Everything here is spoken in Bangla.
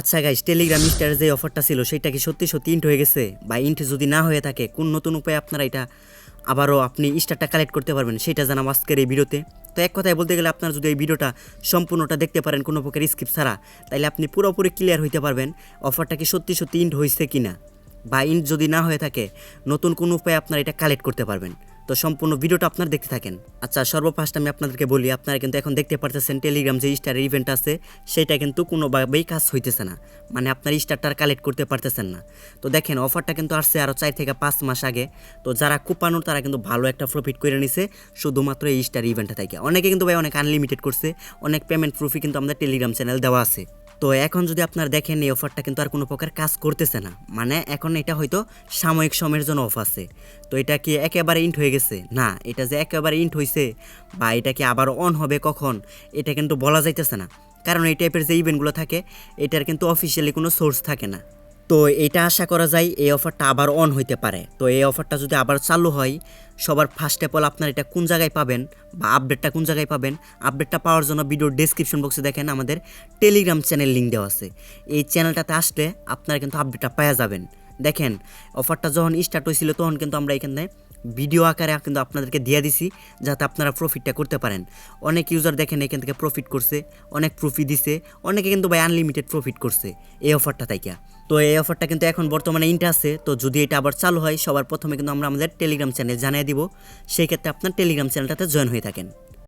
আচ্ছা গাইস টেলিগ্রাম স্টারের যে অফারটা ছিল সেটা কি সত্যি সত্যি ইন্ট হয়ে গেছে? বা ইন্ট যদি না হয়ে থাকে, কোন নতুন উপায়ে আপনারা এটা আবারও আপনি স্টারটা কালেক্ট করতে পারবেন? সেটা জানাম আজকের এই ভিডিওতে। তো এক কথায় বলতে গেলে আপনার যদি এই ভিডিওটা সম্পূর্ণটা দেখতে পারেন কোনো প্রকার স্কিপ ছাড়া তাহলে আপনি পুরোপুরি ক্লিয়ার হইতে পারবেন অফারটা কি সত্যি সত্যি ইন্ট হয়েছে কিনা? বা ইন্ট যদি না হয়ে থাকে, নতুন কোনো উপায়ে আপনারা এটা কালেক্ট করতে পারবেন? তো সম্পূর্ণ ভিডিওটা আপনার দেখতে থাকেন। আচ্ছা সর্বফার্স্ট আমি আপনাদেরকে বলি, আপনারা কিন্তু এখন দেখতে পারতেছেন টেলিগ্রাম যে স্টারের ইভেন্ট আছে, সেটা কিন্তু কোনোভাবেই কাজ হইতেছে না। মানে আপনার স্টারটা কালেক্ট করতে পারতেছেন না। তো দেখেন অফারটা কিন্তু আসছে আরও চার থেকে পাঁচ মাস আগে। তো যারা কুপানোর, তারা কিন্তু ভালো একটা প্রফিট করে নিছে, শুধুমাত্র এই স্টার ইভেন্টটা থেকে। অনেকে কিন্তু ভাই অনেক আনলিমিটেড করছে, অনেক পেমেন্ট প্রুফই কিন্তু আমাদের টেলিগ্রাম চ্যানেল দেওয়া আছে। তো এখন যদি আপনার দেখেন এই অফারটা কিন্তু আর কোনো প্রকার কাজ করতেছে না। মানে এখন এটা হয়তো সাময়িক সময়ের জন্য অফ আছে। তো এটা কি একেবারে ইন্ট হয়ে গেছে? না, এটা যে একেবারে ইন্ট হয়েছে বা এটা কি আবার অন হবে কখন, এটা কিন্তু বলা যাইতেছে না। কারণ এই টাইপের যে ইভেন্টগুলো থাকে, এটার কিন্তু অফিসিয়ালি কোনো সোর্স থাকে না। তো এটা আশা করা যায় এই অফারটা আবার অন হইতে পারে। তো এই অফারটা যদি আবার চালু হয়, সবার ফার্স্ট অফ অল আপনার এটা কোন জায়গায় পাবেন বা আপডেটটা কোন জায়গায় পাবেন আপডেটটা পাওয়ার জন্য ভিডিওর ডিসক্রিপশন বক্সে দেখেন আমাদের টেলিগ্রাম চ্যানেল লিঙ্ক দেওয়া আছে। এই চ্যানেলটাতে আসলে আপনারা কিন্তু আপডেটটা পাওয়া যাবেন। দেখেন, অফারটা যখন স্টার্ট হয়েছিল তখন কিন্তু আমরা এখানে ভিডিও আকারে কিন্তু আপনাদেরকে দিয়ে দিছি, যাতে আপনারা প্রফিটটা করতে পারেন। অনেক ইউজার দেখেন এখান থেকে প্রফিট করছে, অনেক প্রফিট দিছে, অনেকে কিন্তু ভাই আনলিমিটেড প্রফিট করছে এই অফারটা তাইকা। তো এই অফারটা কিন্তু এখন বর্তমানে ইন্ট আছে, তো যদি এটা আবার চালু হয়, সবার প্রথমে কিন্তু আমরা আমাদের টেলিগ্রাম চ্যানেল জানিয়ে দিব। সেই ক্ষেত্রে আপনার টেলিগ্রাম চ্যানেলটাতে জয়েন হয়ে থাকেন।